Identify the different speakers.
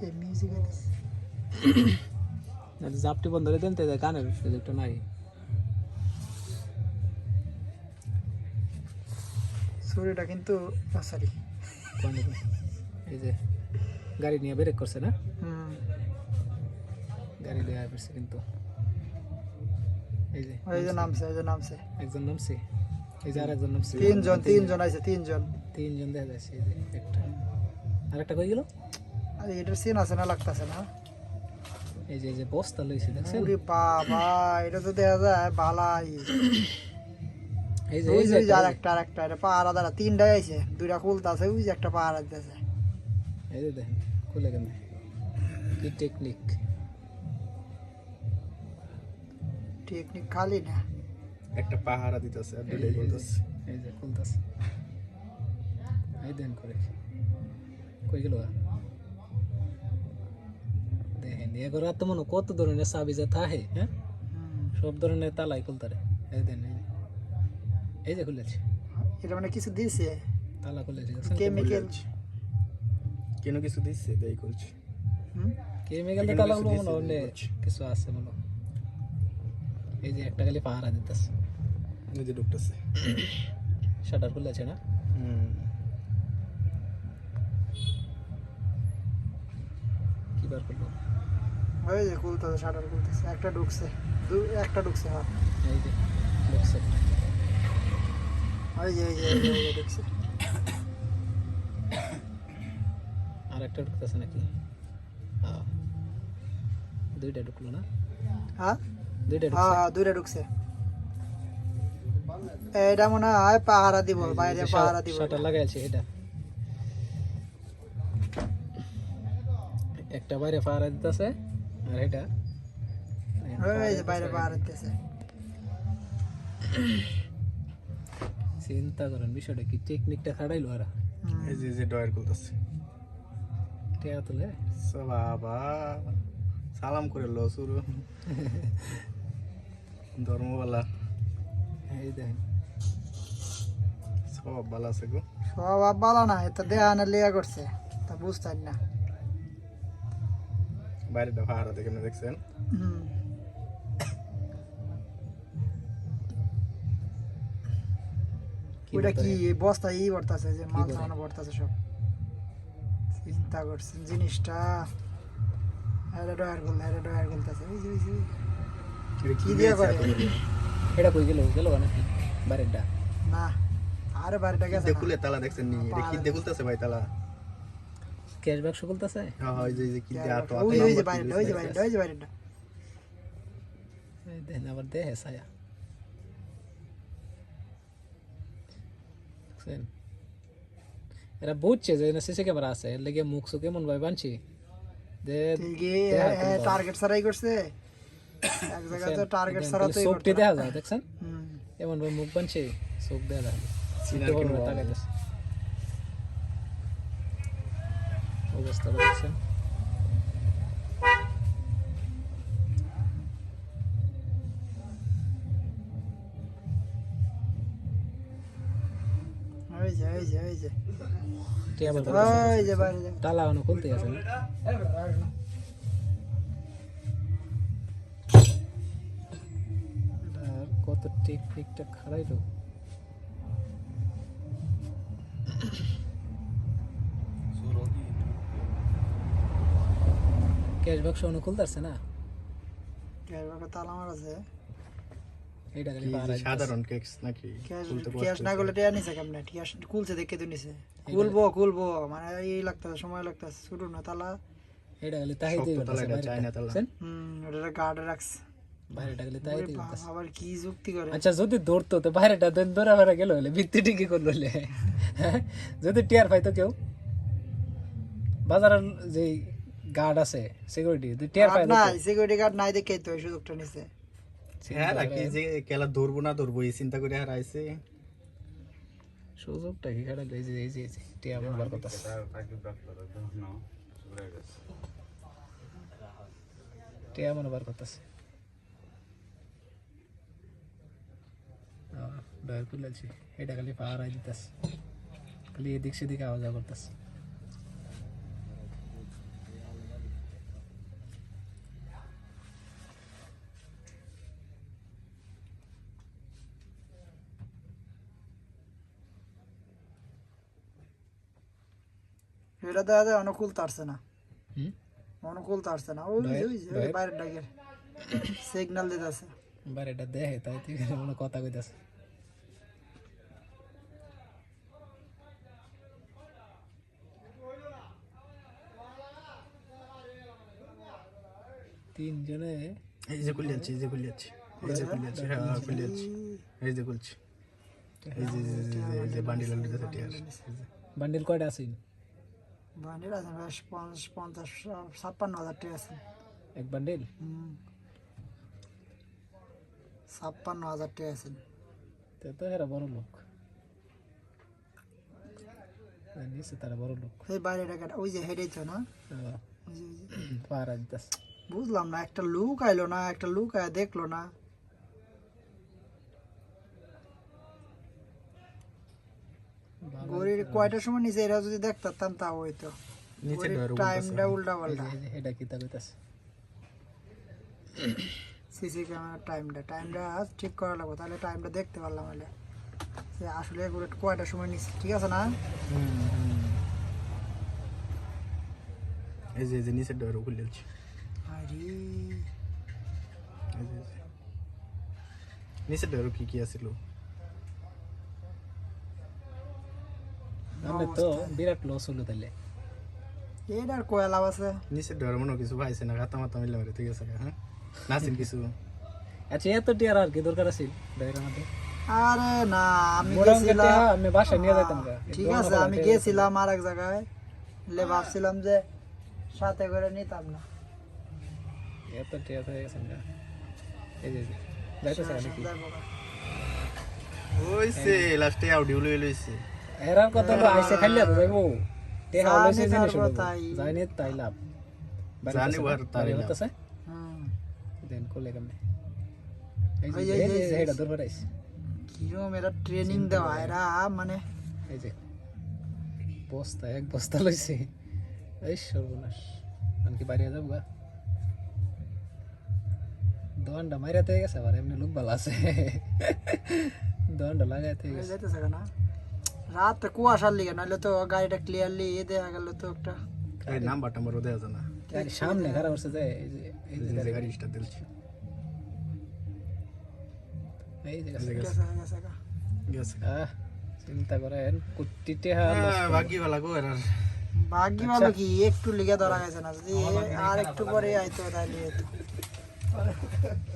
Speaker 1: এই মিউজিক
Speaker 2: নাহলে জাপটি বন্ধ করে দেন তো গানের সুযোগটা নাই
Speaker 1: শরীরটা কিন্তু সরি?
Speaker 2: এই যে গাড়ি নিয়ে ব্রেক করছে না গাড়ি নিয়ে আসছে কিন্তু এই যে
Speaker 1: ওই যে নামছে ওই যে নামছে
Speaker 2: একজন নামছে এই যে আর একজন নামছে
Speaker 1: তিনজন তিনজন আছে তিনজন
Speaker 2: তিনজন দেখা যাচ্ছে এই যে একটা আরেকটা কই গেল
Speaker 1: এটার সিন আছে না লাগতেছে না?
Speaker 2: এই যে এই যে বস্তা লইছে দেখছেন?
Speaker 1: ওরে বাবা এটা তো দেখা যায় বালাই।
Speaker 2: এই যে
Speaker 1: ওই
Speaker 2: এই
Speaker 1: যে আর একটা আর একটা এটা পাহারা দ্বারা তিনটাই আছে দুইটা খুলতাছে ওই যে একটা পাহারা দিতেছে।
Speaker 2: এই যে দেখেন খুলে কেন কি টেকনিক
Speaker 1: টেকনিক খালি না?
Speaker 3: একটা পাহারা দিতেছে আর ডিলে বলতেছে
Speaker 2: এই যে খুলতাছে। এই দেন করে। কই গেল? দেখেন এগুলো তো মনে কত ধরনের চাবি যে থাকে হ্যাঁ? সব ধরনের তালাই খুলতারে এই দেন এই যে। খুলেছে।
Speaker 1: এটা মানে কিছু দিছে?
Speaker 2: তালা খুলেছে?
Speaker 1: কেমিক্যাল
Speaker 3: কেন কিছু দিচ্ছে দেই করছি।
Speaker 2: কেমিক্যাল
Speaker 3: এখানে
Speaker 2: তালা
Speaker 3: কিছু
Speaker 2: মনে
Speaker 3: দিছে।
Speaker 2: কিছু আছে মনে এই যে একটা খালি পাহারা দিতেছে।
Speaker 3: নিজে ঢুকতেছে।
Speaker 2: শাটার খুলেছে না?
Speaker 3: হুম
Speaker 2: কি বার করল
Speaker 1: ওই যে খুলতেছে শাটার খুলতেছে একটা ঢুকছে দু- একটা ঢুকছে হ্যাঁ।
Speaker 2: এই যে ঢুকছে।
Speaker 1: ওই যে ওই যে ওই যে, ঢুকছে।
Speaker 2: আর একটা ঢুকতেছে নাকি? হ্যাঁ দুইটা ঢুকলো না?
Speaker 1: হ্যাঁ?
Speaker 2: দুইটা ঢুকছে?
Speaker 1: হ্যাঁ, দুইটা ঢুকছে। এটা মনে হয় পাহারা দিব বাইরে পাহারা দিব।
Speaker 2: শাটার লাগাইছে এটা। একটা বাইরে পাহারা দিতেছে আর এটা
Speaker 1: বাইরে পাহারা দিতেছে।
Speaker 2: চিন্তা করেন বিষয়টা কি? টেকনিকটা খাড়াইলো আর?
Speaker 3: এই যে যে ডয়ার করতেছে
Speaker 2: টেয়া তুলে?
Speaker 3: সো বাবা সালাম করে লো শুরু। ধর্মবালা।
Speaker 2: এই দেখেন।
Speaker 3: সব ভালো আছে গো।
Speaker 1: স্বভাব ভালো না এটা দেহা না লিয়া করছে তা বুঝতেন না।
Speaker 3: বাইরেটা পাহারা দেখে দেখছেন।
Speaker 1: হুম।
Speaker 2: কি
Speaker 1: বস্তা ই করতেছে যে মাল সামানো করতেছে সব। চিন্তা করছেন জিনিসটা। এটা ডয়ার গুল এটা ডয়ার গুলতেছে ওই যে ওই যে কি দিয়ে করে?
Speaker 2: এটা কই গেল? গেল নাকি বাইরেটা
Speaker 1: না আরে বাড়িটা
Speaker 3: কি
Speaker 1: গেছে
Speaker 3: দিয়ে
Speaker 1: না।
Speaker 3: খুলে তালা দেখছেন নি? এটা কি দিয়ে খুলতেছে ভাই তালা?
Speaker 2: ক্যাশ বাক্স খুলতেছে
Speaker 3: হ্যাঁ হ্যাঁ, ওই যে এই যে কি দিয়ে আটো
Speaker 1: ওই যে ওই যে
Speaker 3: আটো
Speaker 1: বাড়িটা ওই যে বাড়িটা ওই যে বাড়িটা।
Speaker 2: এই দেখেন আবার দেহে ছায়া। দেখছেন? এরা বুঝছে যে সিসি ক্যামেরা আছে এর লেগে মুখ সুখ এমন ভাবে বানছি। যে
Speaker 1: ঠিকই
Speaker 2: দেখা তো
Speaker 1: টার্গেট ছাড়াই করছে। এক জায়গায় তো টার্গেট ছাড়া তো
Speaker 2: চোখটি দেখা যায় দেখছেন?
Speaker 1: হুম।
Speaker 2: এমন ভাবে মুখ বানছে চোখ দেখা যায়।
Speaker 3: সিনার
Speaker 2: সিটে
Speaker 3: কি
Speaker 2: বড়
Speaker 3: বল?
Speaker 2: তাকাইতেছে অবস্থা দেখছেন তালা এখনও খুলতে আছে না? আর কত টেকনিকটা খারাইলো ক্যাশ বাক্স এখনও খুলতে আসছে না?
Speaker 1: ক্যাশবাকে তালা মারাছে
Speaker 2: এইটা খালি
Speaker 3: কি যে
Speaker 2: পাহারা দিতেছে।
Speaker 3: সাধারণ কেকস নাকি?
Speaker 1: ক্যাশ
Speaker 3: খুলতে
Speaker 1: ক্যাশ
Speaker 3: কষ্ট
Speaker 1: না করলে টিয়া নিছে কেমনে? ক্যাশ খুলছে দেখে তো নিছে। খুলবো খুলবো মানে এই লাগতেছে সময় লাগতেছে শুরু না তালা।
Speaker 2: এইটা খালি তাই
Speaker 3: শক্ত
Speaker 2: দিয়ে
Speaker 3: তালা এটা, চায়না তালা।
Speaker 1: হুম ওটা গার্ডে রাখছে।
Speaker 2: বাইরেটা খালি তাই
Speaker 1: ওরে
Speaker 2: দিয়ে
Speaker 1: বাবা, আবার কি যুক্তি করে।
Speaker 2: আচ্ছা যদি দৌড়তো তো বাইরেটা দেন দৌড়া বেড়া গেল হলে ভিত্তি টিকি করল হলে। হ্যাঁ? যদি টিয়ার পাইতো কেউ? বাজারের যে গার্ড আছে সিকিউরিটি যদি টিয়ার পাই
Speaker 1: নাই সিকিউরিটি গার্ড নাই দেখে তো এই সুযোগটা নিছে।
Speaker 3: হ্যাঁ নাকি যে খেলা ধরবো না ধরবো এই চিন্তা করে হারাইছে।
Speaker 2: সুযোগটা কি খারাপ? এই যে এই যে টিয়া বার কথা। টিয়া মনে বার করতেছে ডয়ের খুলেছি এটা খালি পাহাড় দিতেছে। খালি এদিক সেদিক আওয়াজ করতেছে।
Speaker 1: এটা দেখা যায় অনুকূল তারছে না
Speaker 2: হুম
Speaker 1: অনুকূল তারছে না ওই যে, ওই যে, ওই
Speaker 2: বাইরে-
Speaker 1: বাইরের ডাকের সিগন্যাল দিতেছে
Speaker 2: বাইরেটা দেখে তাই তুই মনে কথা কইতাছে তিনজনে
Speaker 3: এই যে খুলে যাচ্ছে এই যে খুলে যাচ্ছে এই যে খুলে যাচ্ছে হ্যাঁ খুলে যাচ্ছে এই যে খুলছে এই যে এই যে- এই যে- এই যে বান্ডিল আলুটা টিয়ার
Speaker 2: বান্ডিল কয়টা আছে
Speaker 1: বান্ডিল আছে পঞ্চাশ পঞ্চাশ ছাপ্পান্ন হাজার টাকা আছে।
Speaker 2: এক বান্ডিল।
Speaker 1: ছাপ্পান্ন হাজার টাকা আছে।
Speaker 2: তো তো এরা বড় লোক। নিচে তারা বড় লোক।
Speaker 1: ডাকের ওই যে হেডেই তো না?
Speaker 2: আহ,
Speaker 1: ওই যে, ওই যে।
Speaker 2: পাহারা দিতেছে।
Speaker 1: বুঝলাম না একটা লুক আইলো না একটা লুক আয় দেখল না। গড়ির কয়টার সময় নিচে এরা যদি দেখতাম তাও হইতো।
Speaker 3: নিচে
Speaker 1: টাইমটা উল্টা পাল্টা।
Speaker 2: এটা কি তা কইতাছে?
Speaker 1: সিসি ক্যামেরার টাইমটা টাইমটা ঠিক করা লাগবে তাহলে টাইমটা দেখতে পারলাম হলে যে আসলে এগুলো কয়টার সময় নিচ্ছে ঠিক আছে না?
Speaker 3: এই যে এই যে নিচের ডর খুলে যাচ্ছে
Speaker 1: আরে।
Speaker 3: নিচের ডর কি কি আছিল
Speaker 2: মানে তো বিরাট লস হলো তাইলে
Speaker 1: এটার কয়া লাভ আছে?
Speaker 3: নিচের ডর মনে কিছু পাইছে না গাতা মাতা মিলে মারে ঠিক আছে হ্যাঁ? নাছিল কিছু?
Speaker 2: আচ্ছা এত টিয়ার আর কি দরকার আছে ডাইরের মধ্যে
Speaker 1: আরে না আমি গেছিলাম
Speaker 2: আমি বাসায় নিয়ে যাইতাম
Speaker 1: ঠিক আছে আমি গেছিলাম আর এক জায়গায়। লে ভাবছিলাম যে সাথে করে নিতাম না।
Speaker 2: এত টিয়া হয়ে গেছে গা। এই যে যাইতেছে নাকি।
Speaker 3: ওইছে লাস্টে অডিও লই লইছে।
Speaker 2: এরার কথা তো আইসে খাইলে তো যাইবো টেহা
Speaker 1: জানি
Speaker 2: লইছে জিনিস
Speaker 1: তারপর
Speaker 2: হলো
Speaker 1: তাই।
Speaker 2: যাইনি তাই লাভ
Speaker 3: জানি ওর তাই লাভ।
Speaker 2: হতেছে
Speaker 1: হুম
Speaker 2: দেন কোলে কেমনে এই যে
Speaker 1: ওই যে-
Speaker 2: এই
Speaker 1: এই
Speaker 2: যে
Speaker 1: যে-
Speaker 2: হেডা দূর আইছে
Speaker 1: কিরম এরা ট্রেনিং দেওয়া এরা মানে
Speaker 2: এই যে বস্তা এক বস্তা লইছে এই সর্বনাশ আমি কি বাইরে যাব গা দোয়ানটা মাইরাতে গেছে আবার এমনি লোক ভালো আছে দোয়ানটা লাগাইতে গেছে
Speaker 1: যাইতেছে না রাতে কুয়াশার লিগে নাহলে তো গাড়িটা ক্লিয়ারলি এ দেয়া গেল তো একটা।
Speaker 3: এই নাম্বার টাম্বারও দেওয়া যায় না।
Speaker 2: গাড়ি সামনে খারাপ হচ্ছে যে এই যে গাড়ি।
Speaker 3: গাড়ি স্টার্ট দিলছে
Speaker 2: যে গাড়ি।
Speaker 3: গেছে।
Speaker 1: গেছে। গেছে
Speaker 2: চিন্তা করেন হার
Speaker 3: হ্যাঁ, বাকি ভালো গো এরার
Speaker 1: ভাগ্যি ভালো কি? একটু লিগে ধরা গেছে না যদি আর একটু পরে আইতো তাহলে।